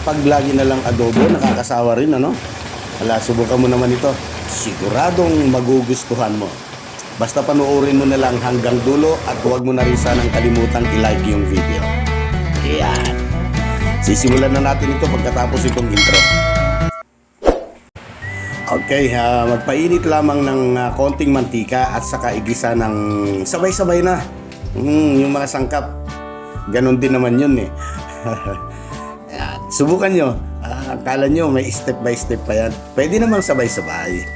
Pag lagi na lang adobo, nakakasawa rin, ano? Wala, subukan mo naman ito. Siguradong magugustuhan mo. Basta panoorin mo na lang hanggang dulo at huwag mo na rin sanang kalimutang i-like yung video. Ayan. Sisimulan na natin ito pagkatapos itong intro. Okay, ah, magpainit lamang ng ah, konting mantika at saka igisa ng sabay-sabay na. Mm, yung mga sangkap. Ganon din naman yun eh. Subukan nyo. Ah, akala nyo may step by step pa yan. Pwede namang sabay-sabay.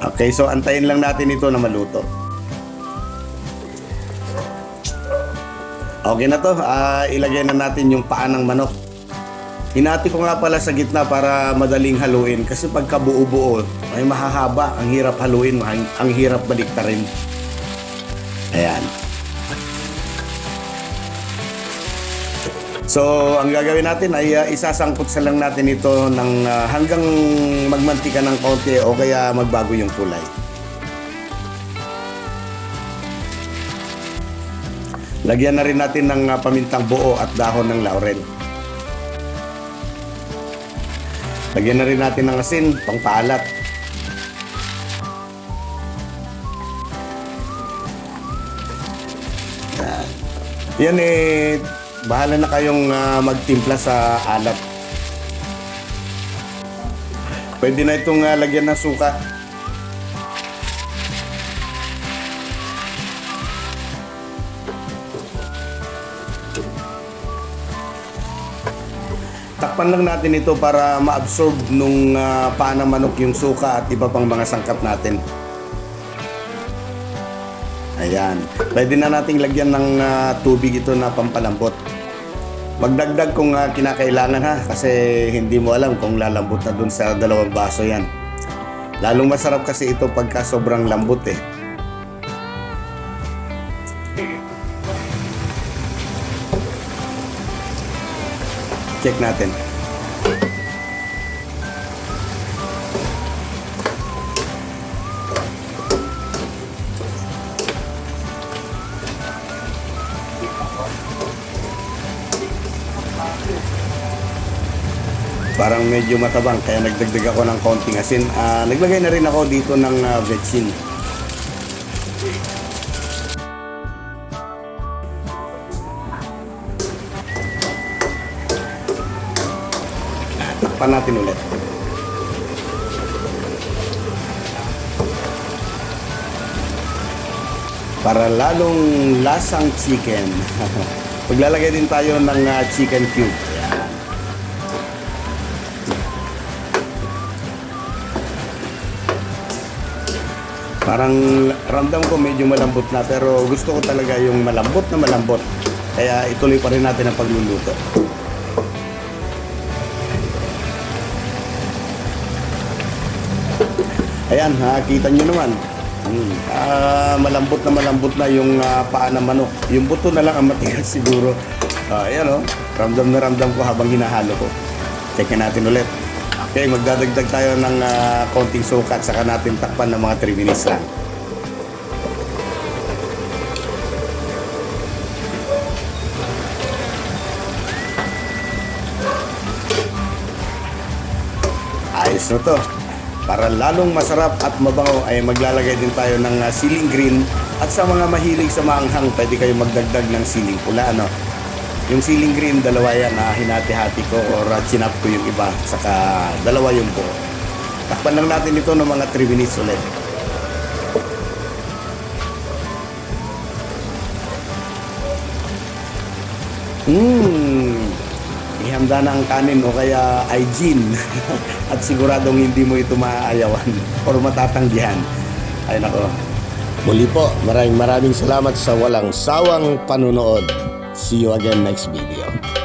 Okay, so antayin lang natin ito na maluto. Okay na to. Ah, ilagay na natin yung paa ng manok. Hinati ko nga pala sa gitna para madaling haluin kasi pagka buo-buo ay mahahaba. Ang hirap haluin, ang, ang hirap baliktarin. Ayan. So, ang gagawin natin ay uh, isasangkot sa lang natin ito ng ah, hanggang magmantika ng konti o kaya magbago yung kulay. Lagyan na rin natin ng ah, pamintang buo at dahon ng laurel. Lagyan na rin natin ng asin, pangpaalat. Yan eh, bahala na kayong ah, magtimpla sa alat. Pwede na itong ah, lagyan ng suka. Takpan lang natin ito para ma-absorb nung uh, paa ng manok yung suka at iba pang mga sangkap natin. Ayan. Pwede na nating lagyan ng ah, tubig ito na pampalambot. Magdagdag kung ah, kinakailangan ha kasi hindi mo alam kung lalambot na dun sa dalawang baso yan. Lalong masarap kasi ito pagka sobrang lambot eh. Check natin. Parang medyo matabang kaya nagdagdag ako ng konting asin. Ah, naglagay na rin ako dito ng uh, vetsin. Ah, Takpan natin ulit. Para lalong lasang chicken. Paglalagay din tayo ng ah, chicken cube. Parang ramdam ko medyo malambot na pero gusto ko talaga yung malambot na malambot. Kaya ituloy pa rin natin ang pagluluto. Ayan, nakita nyo naman. Hmm. Ah, malambot na malambot na yung ah, paa ng manok. Yung buto na lang ang matigas siguro. Ah, ayan o. Ramdam na ramdam ko habang hinahalo ko. Check natin ulit. Okay, magdadagdag tayo ng ah, konting sukat saka natin takpan ng mga 3 minutes lang. Ayos na to. Para lalong masarap at mabango ay maglalagay din tayo ng ah, siling green at sa mga mahilig sa maanghang pwede kayo magdagdag ng siling pula ano. Yung siling green dalawa yan na hinati-hati ko or uh, chinap ko yung iba saka dalawa yung buo. Takpan lang natin ito ng mga 3 minutes ulit. Mmm, ihanda na ang kanin o kaya ay gin at siguradong hindi mo ito maaayawan or matatanggihan. Ay nako. Muli po, maraming maraming salamat sa walang sawang panunood. See you again next video.